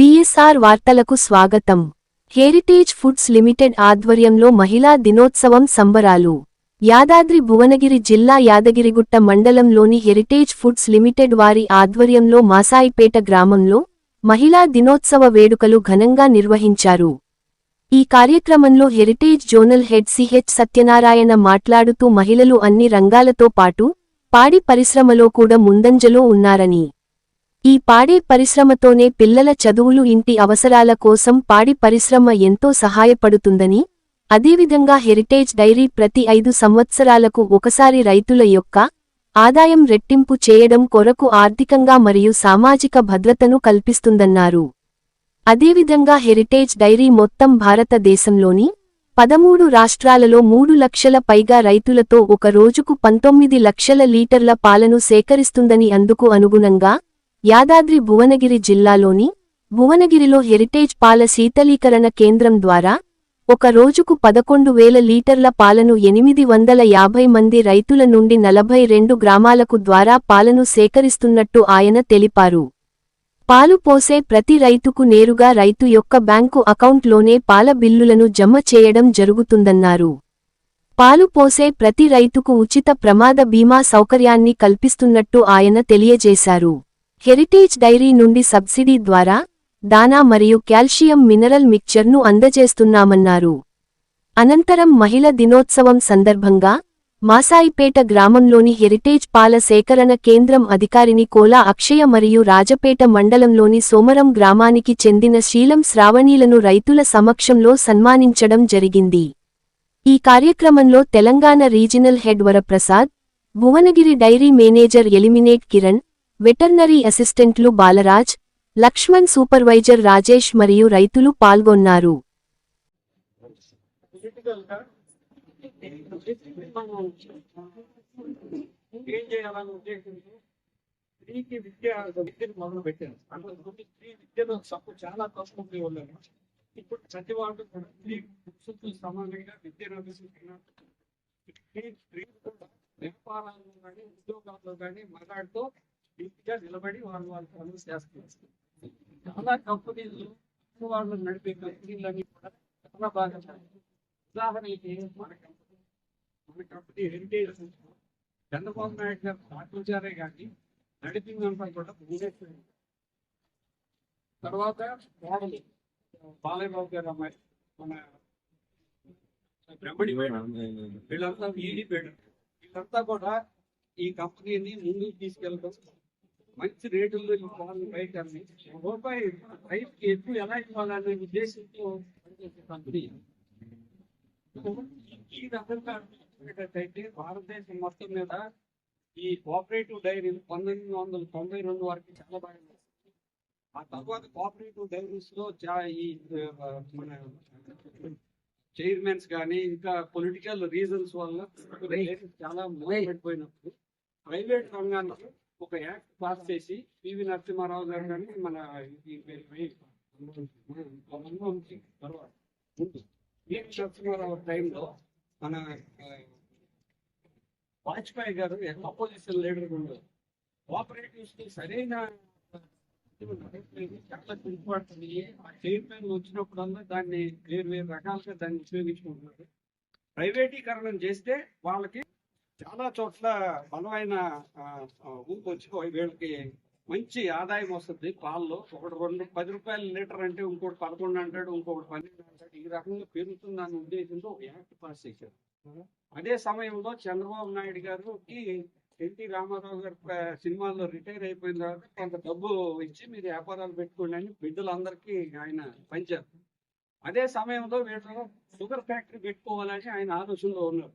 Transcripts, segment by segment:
BSR వార్తలకు స్వాగతం. Heritage foods limited ఆధ్వర్యంలో మహిళా దినోత్సవం సంబరాలు. యాదాద్రి భువనగిరి జిల్లా యాదగిరిగుట్ట మండలంలోని హెరిటేజ్ ఫుడ్స్ లిమిటెడ్ వారి ఆధ్వర్యంలో మాసాయిపేట గ్రామంలో మహిళా దినోత్సవ వేడుకలు ఘనంగా నిర్వహించారు. ఈ కార్యక్రమంలో Heritage zonal head CH Satyanarayana మాట్లాడుతూ మహిళలు అన్ని రంగాలతో పాటు పాడి పరిశ్రమలో కూడా ముందంజలో ఉన్నారని ఈ పాడే పరిశ్రమతోనే పిల్లల చదువులు ఇంటి అవసరాల కోసం పాడి పరిశ్రమ ఎంతో సహాయపడుతుందని అదేవిధంగా హెరిటేజ్ డైరీ ప్రతి ఐదు సంవత్సరాలకు ఒకసారి రైతుల యొక్క ఆదాయం రెట్టింపు చేయడం కొరకు ఆర్థికంగా మరియు సామాజిక భద్రతను కల్పిస్తుందన్నారు. అదేవిధంగా హెరిటేజ్ డైరీ మొత్తం భారతదేశంలోని పదమూడు రాష్ట్రాలలో మూడు లక్షల పైగా రైతులతో ఒక రోజుకు పంతొమ్మిది లక్షల లీటర్ల పాలను సేకరిస్తుందని అందుకు అనుగుణంగా యాదాద్రి భువనగిరి జిల్లాలోని భువనగిరిలో హెరిటేజ్ పాల శీతలీకరణ కేంద్రం ద్వారా ఒక రోజుకు పదకొండు వేల లీటర్ల పాలను ఎనిమిది వందల యాభై మంది రైతుల నుండి నలభై రెండు గ్రామాలకు ద్వారా పాలను సేకరిస్తున్నట్టు ఆయన తెలిపారు. పాలు పోసే ప్రతి రైతుకు నేరుగా రైతు యొక్క బ్యాంకు అకౌంట్లోనే పాల బిల్లులను జమ చేయడం జరుగుతుందన్నారు. పాలు పోసే ప్రతి రైతుకు ఉచిత ప్రమాద బీమా సౌకర్యాన్ని కల్పిస్తున్నట్టు ఆయన తెలియజేశారు. హెరిటేజ్ డైరీ నుండి సబ్సిడీ ద్వారా దానా మరియు కాల్షియం మినరల్ మిక్చర్ను అందజేస్తున్నామన్నారు. అనంతరం మహిళ దినోత్సవం సందర్భంగా మాసాయిపేట గ్రామంలోని హెరిటేజ్ పాల సేకరణ కేంద్రం అధికారిని కోలా అక్షయ మరియు రాజపేట మండలంలోని సోమరం గ్రామానికి చెందిన శీలం శ్రావణీలను రైతుల సమక్షంలో సన్మానించడం జరిగింది. ఈ కార్యక్రమంలో Telangana regional head Varaprasad Bhuvanagiri dairy manager Elimineti Kiran veterinary అసిస్టెంట్లు బాలరాజ్ లక్ష్మణ్ సూపర్వైజర్ రాజేష్ మరియు రైతులు పాల్గొన్నారు. ఏం చేయాలని ఉద్దేశంతో స్త్రీకి విద్య విద్యను మొదలు పెట్టాను అంతకుముందు స్త్రీ విద్యలో తప్పు చాలా తక్కువ ఉండేవాళ్ళు ఇప్పుడు ప్రతి వాళ్ళు కూడా స్త్రీ పురుషులతో సమానంగా విద్యను అభ్యసిస్తున్నారు స్త్రీ స్త్రీ వ్యాపారాల్లో కానీ ఉద్యోగాల్లో కానీ మగాడితో ఇంటిగా నిలబడి వాళ్ళు వాళ్ళ పనులు చేస్తున్నారు. చాలా కంపెనీలు వాళ్ళు నడిపే కంపెనీలన్నీ కూడా చాలా బాగా చేస్తారు. ఉదాహరణకి మన కంపెనీ. మన కంపెనీ హెరిటేజ్ చంద్రబాబు నాయుడు గారు స్థాపించారే కానీ నడిపిందంతా కూడా భువనేశ్వరి తర్వాత కోడలి బాలయ్యబాబు గారు అమ్మాయి. మన బ్రహ్మణి వీళ్ళంతా వీడి మేడం వీళ్ళంతా కూడా ఈ కంపెనీని ముందుకు తీసుకెళ్ళడం మంచి రేటుల్లో ఈ పాలను బయట అమ్మి. రూపాయి రైతుకి ఎక్కువ ఎలా ఇవ్వాలనే ఉద్దేశంతో పనిచేసే కంపెనీ. ఈ రకంగా చూసినట్టయితే భారతదేశం మొత్తం మీద ఈ కోఆపరేటివ్ డైరీ పంతొమ్మిది వందల తొంభై రెండు వరకు చాలా బాగా నడిచింది. ఆ తర్వాత కోఆపరేటివ్ డైరీస్లో చా- ఈ ఆ, మన చైర్మన్స్ కానీ ఇంకా పొలిటికల్ రీజన్స్ వల్ల dairies చాలా మూలపెట్టిపోయినప్పుడు ప్రైవేట్ రంగానికి ఒక యాక్ట్ పాస్ చేసి పివి నరసింహారావు గారు కానీ మన మన్మోహన్ సింగ్ తర్వాత పివి నరసింహారావు టైంలో మన వాజ్పేయి గారు అపోజిషన్ లీడర్ ఉండదు కోఆపరేటివ్స్కి సరైన చాలా పిలుపుపడుతుంది ఆ చైర్మన్ వచ్చినప్పుడల్లా దాన్ని వేరు వేరు రకాలుగా దాన్ని ఉపయోగించుకుంటున్నారు. ప్రైవేటీకరణం చేస్తే వాళ్ళకి చాలా చోట్ల బలమైన ఊపు వచ్చి వీళ్ళకి మంచి ఆదాయం వస్తుంది పాల్లో. ఒకటి రెండు పది రూపాయల లీటర్ అంటే ఇంకోటి పదకొండు అంటాడు ఇంకొకటి పన్నెండు అంటాడు. ఈ రకంగా పెరుగుతుందని ఉద్దేశంతో ఒక యాక్ట్ పాస్ చేశారు. అదే సమయంలో చంద్రబాబు నాయుడు గారికి ఎన్టీ రామారావు గారు సినిమాల్లో రిటైర్ అయిపోయిన తర్వాత కొంత డబ్బు ఇచ్చి మీరు వ్యాపారాలు పెట్టుకోండి అని బిడ్డలందరికీ ఆయన పంచారు. అదే సమయంలో వీళ్ళు షుగర్ ఫ్యాక్టరీ పెట్టుకోవాలని ఆయన ఆలోచనలో ఉన్నారు.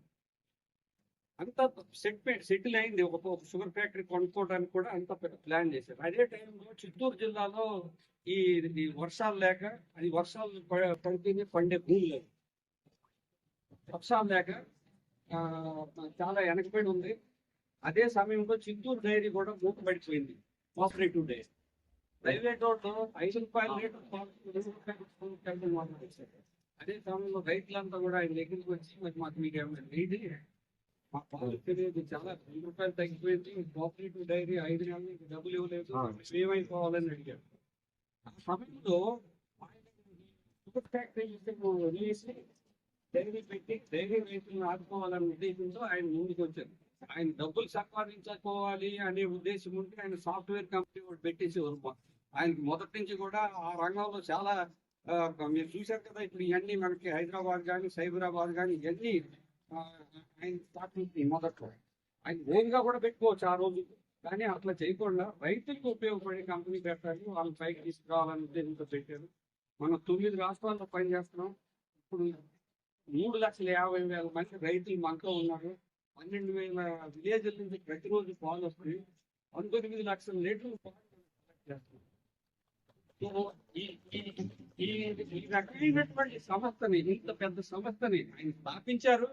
అంత సెట్ సెటిల్ అయింది. ఒక షుగర్ ఫ్యాక్టరీ కొనుక్కోవడానికి కూడా అంత పెద్ద ప్లాన్ చేశారు. అదే టైంలో చిత్తూరు జిల్లాలో ఈ వర్షాలు లేక అది వర్షాలు ప- పడితేనే పండే భూమి లేదు. వర్షాలు లేక చాలా వెనకబడి ఉంది. అదే సమయంలో చిత్తూరు డైరీ కూడా మూతపడిపోయింది. కోఆపరేటివ్ డైరీ ప్రైవేట్ వాళ్ళు ఐదు రూపాయల లీటర్ అదే సమయంలో రైతులంతా కూడా ఆయన దగ్గరికి వచ్చి మరి మాకు మీకు ఏమైనా చాలా రూపాయలు తగ్గిపోయింది. కోఆపరేటివ్ డైరీ ఐదు నెలలు మీకు డబ్బులు ఇవ్వలేదు. అడిగారు ఆ సమయంలో డైరీ పెట్టి డైరీ రైతులను ఆదుకోవాలనే ఉద్దేశంతో ఆయన ముందుకు వచ్చారు ఆయన డబ్బులు సంపాదించుకోవాలి అనే ఉద్దేశం ఉంటే ఆయన సాఫ్ట్వేర్ కంపెనీ ఒకటి పెట్టేసి ఆయనకి మొదటి నుంచి కూడా ఆ రంగంలో చాలా మీరు చూశారు కదా ఇప్పుడు ఇవన్నీ మనకి హైదరాబాద్ కానీ సైబరాబాద్ కానీ ఇవన్నీ ఆయన స్టార్టింగ్ అవుతుంది మొదట్లో ఆయన ఓన్గా కూడా పెట్టుకోవచ్చు ఆ రోజు. కానీ అట్లా చేయకుండా రైతులకు ఉపయోగపడే కంపెనీ పెట్టాలి వాళ్ళని పైకి తీసుకురావాలని ఉద్దేశంతో పెట్టారు. మనం తొమ్మిది రాష్ట్రాల్లో పనిచేస్తున్నాం. ఇప్పుడు మూడు లక్షల యాభై వేల మంది రైతులు మనతో ఉన్నారు. పన్నెండు వేల విలేజ్ల నుంచి ప్రతిరోజు పాలు వస్తాయి. పంతొమ్మిది లక్షల లీటర్లు చేస్తున్నాం ఈ- ఈ రకమైనటువంటి సంస్థని ఇంత పెద్ద సంస్థని ఆయన స్థాపించారు.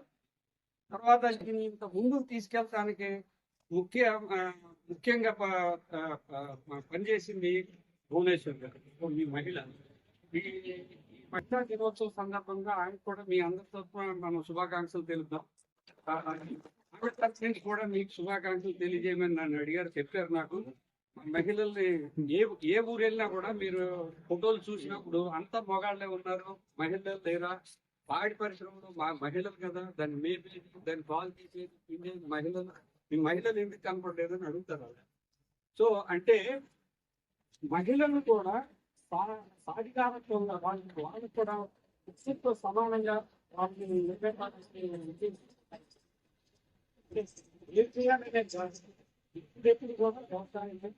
తర్వాత దీన్ని ఇంత ముందుకు తీసుకెళ్ళటానికి ముఖ్య ముఖ్యంగా పనిచేసింది భువనేశ్వర్ గారు మీ మహిళ. ఈ మహిళా దినోత్సవం సందర్భంగా ఆయన కూడా మీ అందరి తరఫున మనం శుభాకాంక్షలు తెలుపుదాం. ఆ, తరఫు నుంచి కూడా మీకు శుభాకాంక్షలు తెలియజేయమని నన్ను అడిగారు చెప్పారు నాకు. మహిళల్ని ఏ ఏ ఊరు వెళ్ళినా కూడా మీరు ఫోటోలు చూసినప్పుడు అంత మొగాళ్ళే ఉన్నారు మహిళలు లేరా? పాడి పరిశ్రమలో మా మహిళలు కదా దాన్ని మేపేది దాన్ని పాలు తీసేది పిండేది మహిళలు ఈ మహిళలు ఎందుకు కనపడలేదు అని అడుగుతారు సో అంటే మహిళలు కూడా సా- సాధికారత్వంగా వాళ్ళకి వాళ్ళు కూడా శిక్షతో సమానంగా వాళ్ళని ఏం చేయాలనే కూడా వ్యవసాయం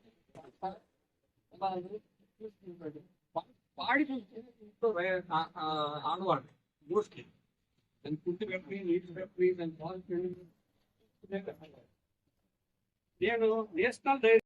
పాడి చూస్తే ఇంట్లో ఆడవాళ్ళు మోస్ట్లీ దాన్ని పుట్టి పెట్టి నీటి పెట్టి దాన్ని పాలు పిండి నేను నేషనల్ డైరీ